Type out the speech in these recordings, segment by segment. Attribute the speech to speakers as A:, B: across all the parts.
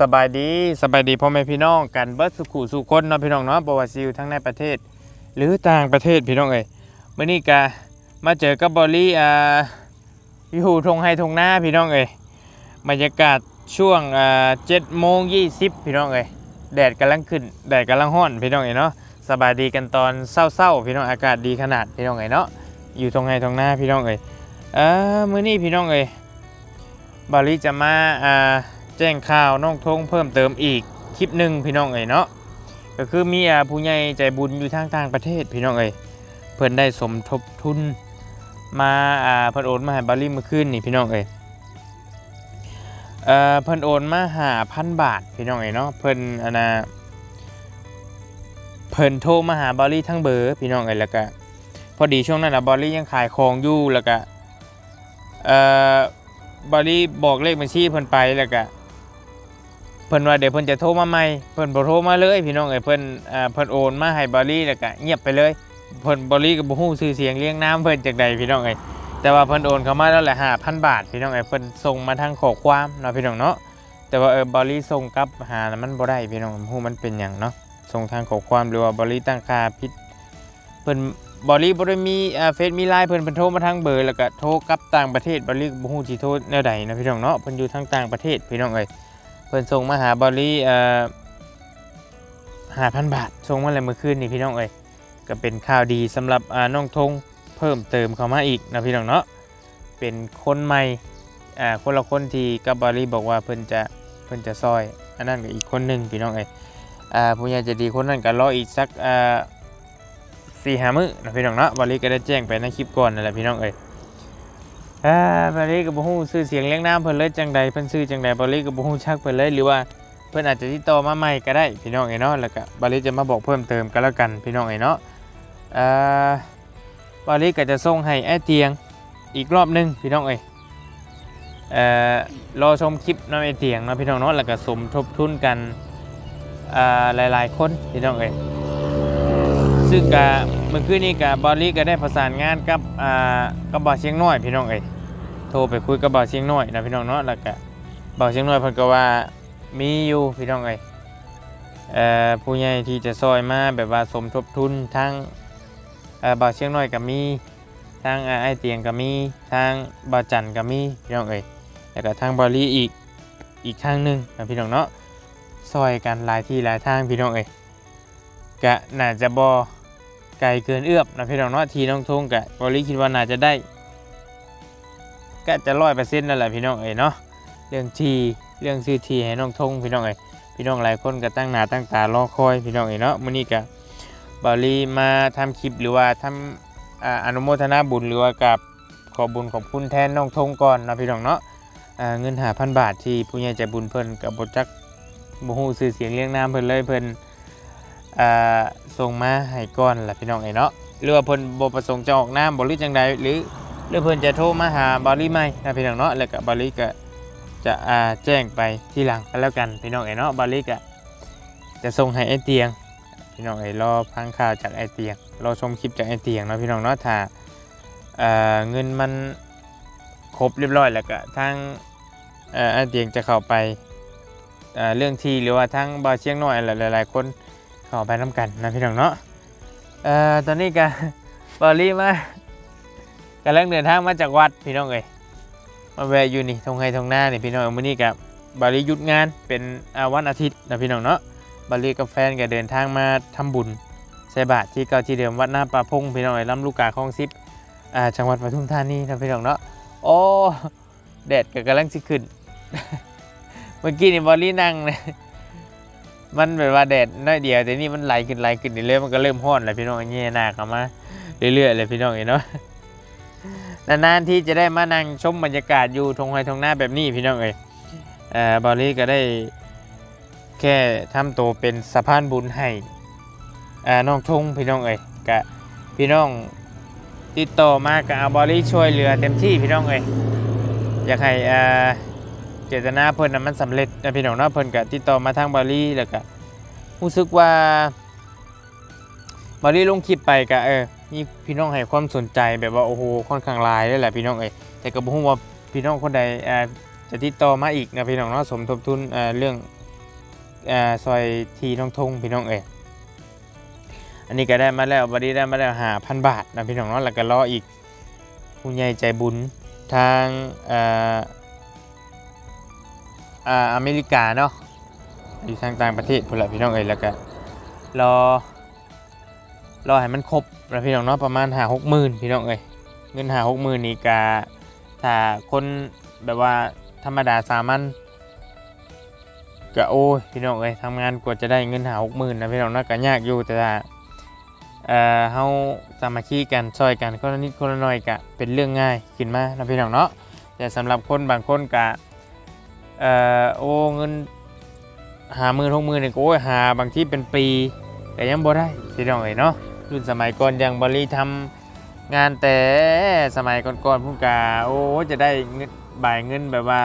A: สบายดีสบายดีพ่อแม่พี่น้องกันเบิร์ดสุขุสุคนเนาะพี่น้องเนาะบวาซิลทั้งในประเทศ หรือต่างประเทศพี่น้องเอ้ยมื่อนี้กะมาเจอกับบอลี่อ่าอยู่ทงไฮทงหน้าพี่น้องเอ้ยบรรยากาศช่วงอ่าเจ็ดโมงยี่สิบพี่น้องเอ้ยแดดกำลังขึ้นแดดกำลังห้อนพี่น้องเอ้ยเนาะสบายดีกันตอนเศร้าๆพี่น้องอากาศดีขนาดพี่น้องเอ้ยเนาะอยู่ทงไฮทงหน้าพี่น้องเอ้ยเออมื่อนี้พี่น้องเอ้ยบอลี่จะมาอ่า แจ้งข่าวน้องทงเพิ่มเติมอีกคลิปหนึ่งพี่น้องเอ๋ยเนาะก็คือมีอาผู้ใหญ่ใจบุญอยู่ทางต่างประเทศพี่น้องเอ๋ยเพิ่นได้สมทบทุนมาอ่าเพิ่นโอนมาให้บาลีเมื่อคืนนี่พี่น้องเอ๋ยเอ่อเพิ่นโอนมาหาพันบาทพี่น้องเอ๋ยเนาะเพิ่นอันน่ะเพิ่นโทรมาหาบาลีทั้งเบอร์พี่น้องเอ๋ยแล้วก็พอดีช่วงนั้นนะบาลียังขายของอยู่แล้วก็เอ่อบาลีบอกเลขบัญชีเพิ่นไปแล้วก็ เพิ่นว่าเดี๋ยวเพิ่นจะโทรมาใหม่เพิ่นบ่โทรมาเลย พี่น้องเอ้ยเพิ่นอ่าเพิ่นโอนมาให้บอลลี่แล้วก็เงียบไปเลยเพิ่นบอลลี่ก็บ่ฮู้ชื่อเสียงเรียงน้ำเพิ่นจากใดพี่น้องเอ้ยแต่ว่าเพิ่นโอนเข้ามาแล้วแหละ5,000 บาท พี่น้องเอ้ยเพิ่นส่งมาทางข้อความเนาะพี่น้องเนาะแต่ว่าเออบอลลี่ส่งกลับหามันบ่ได้พี่น้องบ่ฮู้มันเป็นหยังเนาะส่งทางข้อความหรือว่าบอลลี่ตั้งค่าผิดเพิ่นบอลลี่บ่ได้มีเฟซมีไลน์เพิ่นเพิ่นโทรมาทางเบอร์แล้วก็โทรกลับต่างประเทศบอลลี่บ่ฮู้สิโทรแนวใดนะพี่น้องเนาะเพิ่นอยู่ทางต่างประเทศพี่น้องเอ้ย เพิ่นส่งมาหาบอลลี่เอ่อห้าพันบาทส่งมาเลยเมื่อคืนนี่พี่น้องเอ้ยก็เป็นข่าวดีสำหรับอ่าน้องทงเพิ่มเติมเข้ามาอีกนะพี่น้องเนาะเป็นคนใหม่อ่าคนละคนที่กับบอลลี่บอกว่าเพิ่นจะเพิ่นจะซอยอันนั้นก็อีกคนหนึ่งพี่น้องเอ้ยอ่าผู้ใหญ่จะดีคนนั้นก็รออีกสักอ่าสี่ห้ามื้อนะพี่น้องเนาะบอลลี่ก็ได้แจ้งไปในคลิปก่อนนั่นแหละพี่น้องเอ้ย อ่าบริกับบุฮูซื้อเสียงเลี้ยงน้ำเพิ่นเลยจังใดเพิ่นซื้อจังใดบริกับบุฮูชักเพิ่นเลยหรือว่าเพิ่นอาจจะติดต่อมาใหม่ก็ได้พี่น้องไอ้เนาะแล้วก็บริจะมาบอกเพิ่มเติมก็แล้วกันพี่น้องไอ้เนาะอ่าบริก็จะส่งให้ไอ้เตียงอีกรอบหนึงพี่น้องเอ้ยเอ่อรอชมคลิปน้องไอเตียงนะพี่น้องเนาะแล้วก็สมทบทุนกันอ่าหลายๆคนพี่น้องเอ้ยซึ่งกะเมื่อคืนนี้กะบอลลี่ก็ได้ประสานงานกับอ่ากับบ่าเชียงน้อยพี่น้องเอ้ย ทรไปคุยกับบ่าวเชียงน้อยนะพี่น้องเนาะแล้วก็บ่าวเชียงน้อยเพิ่นก็ว่ามีอยู่พี่น้องเอ้ยเอ่อผู้ใหญ่ที่จะซอยมาแบบว่าสมทบทุนทั้งเอ่อบ่าวเชียงน้อยก็มีทางไอ้เตียงก็มีทางบ่าวจันทร์ก็มีพี่น้องเอ้ยแล้วก็ทางบอลลี่อีกอีกทางหนึงนะพี่น้องเนาะซอยกันหลายที่หลายทางพี่น้องเอ้ยก็น่าจะบ่ไกลเกินเอื้อมนะพี่น้องเนาะทีน้องทงก็บอลลีคิดว่าน่าจะได้ ก็จะร้อยเปอร์เซ็นต์นั่นแหละพี่น้องเอ๋ยเนาะเรื่องทีเรื่องซื้อทีให้น้องทงพี่น้องเอ๋ยพี่น้องหลายคนก็ตั้งหน้าตั้งตารอคอยพี่น้องเอ๋ยเนาะมื้อนี้ก็บาลีมาทำคลิปหรือว่าทำอาอนุโมทนาบุญหรือว่ากับขอบุญขอบคุณแทนน้องทงก่อนนะพี่น้องเนาะเงินหาพันบาทที่ผู้ใหญ่ใจบุญเพิ่นกับบทจักบ่ฮู้ชื่อเสียงเรียงนามเพิ่นเลยเพิ่นส่งมาให้ก่อนล่ะพี่น้องเอ๋ยเนาะหรือว่าเพิ่นบ่ประสงค์จะออกนามบ่หรือจังใดหรือ หรือเพื่อนจะโทรมาหาบอลลี่ไหมนะพี่น้องเนาะแล้วก็บอลลี่ก็จะอ่าแจ้งไปที่หลังก็แล้วกันพี่น้องเอ๋เนาะบอลลี่ก็จะส่งให้ไอเตียงพี่น้องเอ๋รอพังข่าวจากไอเตียงรอชมคลิปจากไอเตียงเนาะพี่น้องเนาะถ้าเงินมันครบเรียบร้อยแล้วก็ทางไอเตียงจะเข้าไปเรื่องที่หรือว่าทางบาเชียงน้อยหลายๆคนเข้าไปน้กันนะพี่น้องเนาะตอนนี้ก็บอลลี่มา กำลังเดินทางมาจากวัดพี่น้องเอ้ยมาแวะอยู่นี่ทงไฮทงหน้านี่พี่น้องมื้อนี้กับบาลีหยุดงานเป็นวันอาทิตย์นะพี่น้องเนาะบาลีกับแฟนก็เดินทางมาทำบุญใส่บาตรที่เก่าที่เดิมวัดหน้าป่าพงพี่น้องเอ้ยลำลูกกาคลองซิปจังหวัดปทุมธานีนะพี่น้องเนาะโอ้แดดก็กำลังสิขึ้น เมื่อกี้นี่บอลลี่นั่งเลยมันแบบว่าแดดน้อยเดียวแต่นี่มันไหลขึ้นไหลขึ้นเรื่อยมันก็เริ่มร้อนแล้วพี่น้องเงี้ยหน้าเข้ามาเรื่อยๆเลยพี่น้องเอ้ยเนาะ นานๆที่จะได้มานั่งชมบรรยากาศอยู่ทงไฮทงหน้าแบบนี้พี่น้องเอ้ยเอ่อบอลลี่ก็ได้แค่ทำตัวเป็นสะพานบุญให้อ่าน้องทงพี่น้องเอ้ยกะพี่น้องติดต่อมากับเอาบอลลี่ช่วยเหลือเต็มที่พี่น้องเอ้ยอยากให้อ่าเจตนาเพิ่นน่ะมันสำเร็จนะพี่น้องเนาะเพิ่นก็ติดต่อมาทางบอลลี่แล้วก็รู้สึกว่าบอลลี่ลงคลิปไปก็เออ มีพี่น้องให้ความสนใจแบบว่าโอ้โหค่อนข้างลายเลยแหละพี่น้องเอ้ยแต่ก็บ่ฮู้ว่าพี่น้องคนใดจะติดต่อมาอีกนะพี่น้องเนาะสมทบทุนเเรื่องอซอยทีน้องทงพี่น้องเอ้ยอันนี้ก็ได้มาแล้วบัดนี้ได้มาแล้วหาพันบาทนะพี่น้องเนาะแล้วก็รออีกผู้ใหญ่ใจบุญทางอ่าอ่าอเมริกาเนาะอยู่ทางต่างประเทศพุ่นละพี่น้องเอ้ยแล้วก็รอ รอให้มันครบนะพี่น้องเนาะประมาณหาหกหมื่นพี่น้องเอ้ยเงินหาหกหมื่นนี่กาถ้าคนแบบว่าธรรมดาสามัญก็โอ้พี่น้องเอ้ยทำงานกว่าจะได้เงินหาหกหมื่นนะพี่น้องน่าก็ยากอยู่แต่ว่าเอ่อเฮาสามัคคีกันช่วยกันคนละนิดคนละหน่อยก็เป็นเรื่องง่ายขึ้นมานะพี่น้องเนาะแต่สำหรับคนบางคนก็เอ่อโอ้เงินหาหมื่นหกหมื่นนี่ก็โอ้ยหาบางที่เป็นปีแต่ยังบ่ได้พี่น้องเอ้ยเนาะ รุ่นสมัยก่อนอยังบริทำงานแต่สมัยก่อนๆพุ่งกาโอ้จะได้เงินบ่ายเงินแบบว่า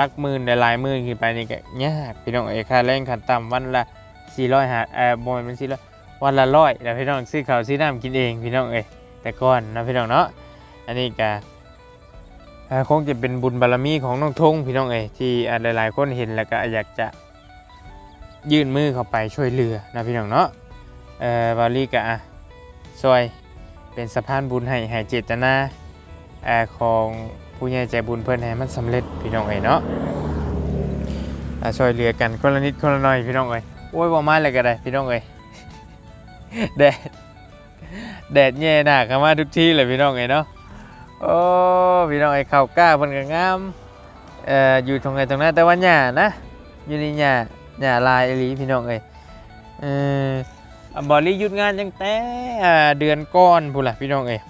A: ลักหมื่นหลายหมื่นขึ้นไปนี่ก็ยากพี่น้องเอ้ค่าแรงขั้นต่ำวันละ400หาเอ่อบ่แม่น400วันละร้อยแล้วพี่น้องซื้อข้าวซื้อน้ำกินเองพี่น้องเอ้แต่ก่อนนะพี่น้องเนาะอันนี้ก็คงจะเป็นบุญบารมีของน้องทงพี่น้องเอ้ที่หลายๆคนเห็นแล้วก็อยากจะยื่นมือเข้าไปช่วยเหลือนะพี่น้องเนาะเอ่อบาลีก็อะ ช่วยเป็นสะพานบุญให้ให้เจตนาเอ่อของผู้ใหญ่ใจบุญเพื่อนให้มันสำเร็จพี่น้องเอ้เนาะอาช่วยเหลือกันคนละนิดคนละหน่อยพี่น้องเอ้ยโอ้ยบ่มาเลยก็ได้พี่น้องเอ้ยแดดแดดแย่หนักมาทุกที่เลยพี่น้องเอ้เนาะโอ้พี่น้องเอ้ข้าวกล้าเพิ่นก็งามเอ่ออยู่ตรงไหนตรงนั้นแต่ว่าหญ้านะอยู่ในหญ้าหญ้าลายอีหลีพี่น้องเอ้ยเอออะ บอลลี่หยุดงานตั้งแต่เดือนก่อนพุ่นล่ะพี่น้องเอ้ย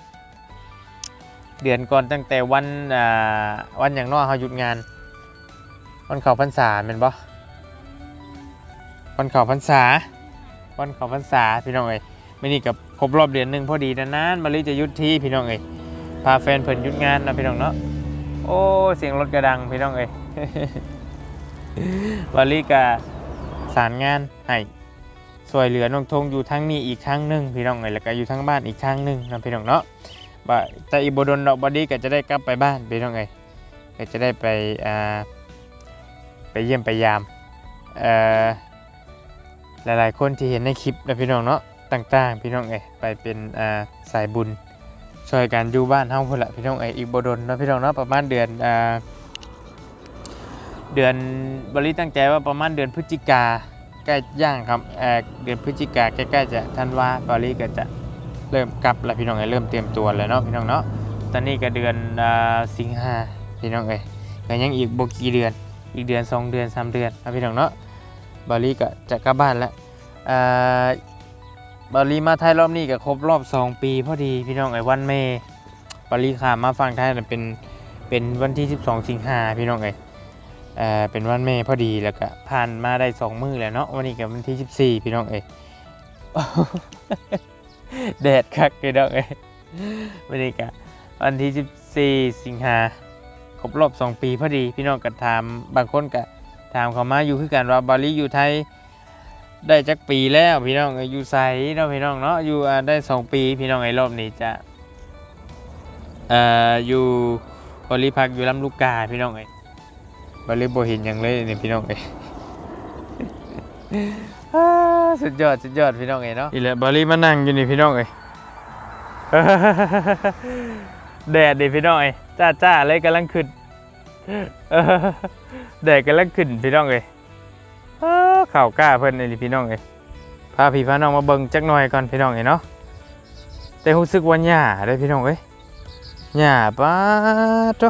A: เดือนก่อนตั้งแต่วันวันอย่างน้อยเขาหยุดงาน วันเขาพรรษาเป็นบ่วันเขาพรรษา วันเขาพรรษาพี่น้องเอ้ยไม่นี่กับครบรอบเดือนหนึ่งพอดีนานๆมาลีจะหยุดที่พี่น้องเอ้ยพาแฟนเพิ่นหยุดงานนะพี่น้องเนาะโอ้เสียงรถกระดังพี่น้องเอ้ยมาลีกะสารงานให้ สวยเหลือน้องทงอยู่ทั้งนี้อีกครั้งหนึ่งพี่น้องเอ้ยแล้วก็อยู่ทั้งบ้านอีกครั้งหนึ่งนะพี่น้องเนาะบ่แต่อีโบดนดอกบอดี้ก็จะได้กลับไปบ้านพี่น้องเอ้ยก็จะได้ไปอ่าไปเยี่ยมไปยามเอ่อหลายๆคนที่เห็นในคลิปนะพี่น้องเนาะต่างๆ พี่น้องเอ้ยไปเป็นอ่าสายบุญช่วยกันอยู่บ้านเฮาพุ่นละพี่น้องเอ้ยอีกบดนนะพี่น้องเนาะประมาณเดือนอ่าเดือนบริตั้งใจว่าประมาณเดือนพฤศจิกา ใกล้ย่างครับเดือนพฤศจิกาใกล้ๆจะธันวาบริก็จะเริ่มกลับแล้วพี่น้องเอ้ยเริ่มเตรียมตัวแล้วเนาะพี่น้องเนาะตอนนี้ก็เดือนสิงหาพี่น้องเอ้ยก็ยังอีกบกี่เดือนอีกเดือนสองเดือนสามเดือนนะพี่น้องเนาะบาลีก็จะกลับบ้านแล้วอ่าบาลีมาไทยรอบนี้ก็ครบรอบสองปีพอดีพี่น้องเอ้ยวันเมย์บาลีขามมาฟังไทยน่เป็นเป็นวันที่ 12 สิงหาพี่น้องเอ้ย เอ่อเป็นวันเมย์พอดีแล้วก็ผ่านมาได้สองมื้อแล้วเนาะวันนี้ก็วันที่ 14 พี่น้องเอ้ยแดดคักพี่น้องเอ้ยวันนี้ก็วันที่ 14 สิงหาครบรอบ2 ปีพอดี พี่น้องก็ถามบางคนก็ถามเขามาอยู่คือกันว่าบาลีอยู่ไทยได้จักปีแล้วพี่น้องเอ้ยอยู่ไสเนาะพี่น้องเนาะอยู่ได้ 2 ปีพี่น้องไอ้รอบนี้จะอ่ออยู่บริพักอยู่ลำลูกกาพี่น้องเอ้ย บริบ่เห็นหยังเลยนี่พี่น้องเอ้ยอ่าสุดยอดสุดยอดพี่น้องเอ้ยเนาะอีแหละบาลีมานั่งอยู่นี่พี่น้องเอ้ย แดดดิพี่น้องเอ้ยจ้าจ้าเลยกำลังขึ้นเออแดดกำลังขึ้นพี่น้องเอ้ยอ้าข่าวกล้าเพิ่นนี่พี่น้องเอ้ยพาพี่พาน้องมาเบิ่งจักหน่อยก่อนพี่น้องเอ้ยเนาะแต่รู้สึกว่าหญ้าได้พี่น้องเอ้ยหญ้าป้าดโต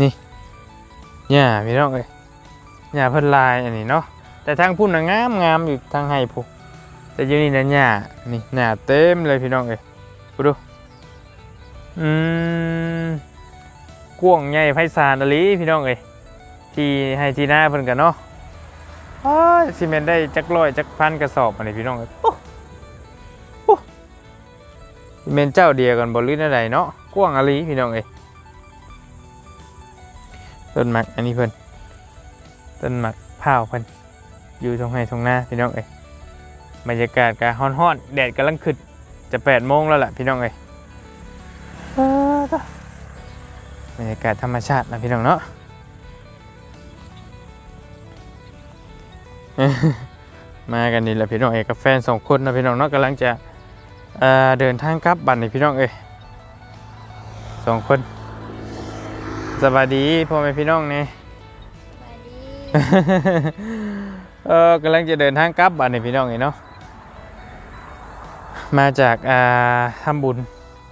A: นี่หญ้าพี่น้องเอ้ยหญ้าเพิ่นลายอันนี้เนาะแต่ทางพุ่นน่ะงามงามอยู่ทางไห้พุ่นแต่อยู่นี่นะหญ้านี่หญ้าเต็มเลยพี่น้องเอ้ยกูดูอืมกวงใหญ่ไพศาลอลีพี่น้องเอ้ยที่ให้ที่หน้าเพิ่นกันเนาะอ้ยซีเมนได้จักร้อยจักพันกระสอบอันนี้พี่น้องเอ้ยโอ้โอ้ซีเมนเจ้าเดียวกันบ่หรือใดเนาะกว้างอลีพี่น้องเอ้ย ต้นหมักอันนี้เพิ่นต้นหมักพร้าเพิ่นอยู่ตรงไหนตรงหน้าพี่น้องเอ้ยบรรยากาศก็ฮ้อนๆแดดกำลังขึ้นจะแปดโมงแล้วล่ะพี่น้องเอ้ยบรรยากาศธรรมชาตินะพี่น้องเนาะมากันนี่แหละพี่น้องเอกกับแฟนสองคนนะพี่น้องเนาะกำลังจะเเดินทางกลับบัตรนี่พี่น้องเอ้ยสองคน สวัสดีพ่อแม่พี่น้องนี่
B: สวัสดี
A: เออกำลังจะเดินทางกลับบัตรนี่พี่น้องเอ้ยเนาะมาจากอ่าทำบุญ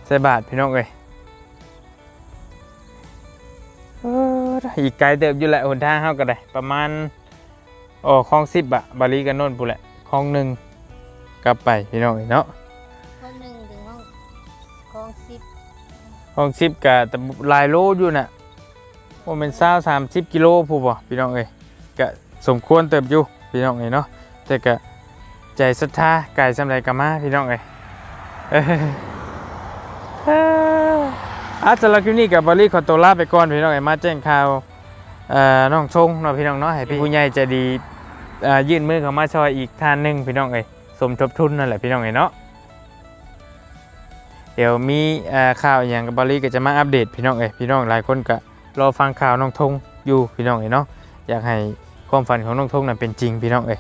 A: ใส่บาทพี่น้องเอ้ยเอออีกไกลเติบอยู่แหละหนทางเฮาก็ได้ประมาณโอ้คลองสิบอะบาลีกันโน่นปุ๊แหละคลองหนึ่งกลับไปพี่น้องเอ้ยเนาะ
B: ห้องหนึ่งถึงห้องห้องสิบ
A: คลองสิบกับแต่หลายโลอยู่น่ะ ว่าเป็นเศร้าสามสิบกิโลผู้บ่พี่น้องเอ้ยก็สมควรเติบอยู่พี่น้องเอ้ยเนาะแต่ก็ใจศรัทธาไก่สำไรกะมาพี่น้องเอ้ยเออออาสำหรับคลิปนี้กับบาลีขอตัวลาไปก่อนพี่น้องเอ้ยมาแจ้งข่าวเอ่อน้องชงเนาะพี่น้องเนาะให้พี่ผู้ใหญ่ใจดียื่นมือเข้ามาช่วยอีกท่านหนึ่งพี่น้องเอ้ยสมทบทุนนั่นแหละพี่น้องเอ้ยเนาะเดี๋ยวมีข่าวอย่างกับบอลลี่ก็จะมาอัปเดตพี่น้องเอ้ยพี่น้องหลายคนก็ รอฟังข่าวน้องทงอยู่พี่น้องเอ้ยเนาะอยากให้ความฝันของน้องทงนั้นเป็นจริงพี่น้องเอ้ย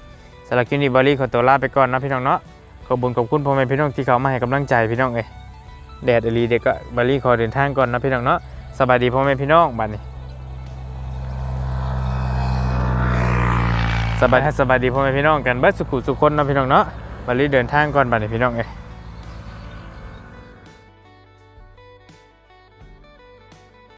A: สำหรับคลิปนี้บอลลี่ขอตัวลาไปก่อนนะพี่น้องเนาะขอบคุญขอบคุณพ่อแม่พี่น้องที่เขามาให้กำลังใจพี่น้องเอ้ยแดดอหลีเด็กก็บอลลี่ขอเดินทางก่อนนะพี่น้องเนาะสบายดีพ่อแม่พี่น้องบัดนี้สบายสบายดีพ่อแม่พี่น้องกันเบิดสุขุสุขคนนะพี่น้องเนาะบอลลี่เดินทางก่อนบัดนี้พี่น้องเอ้ย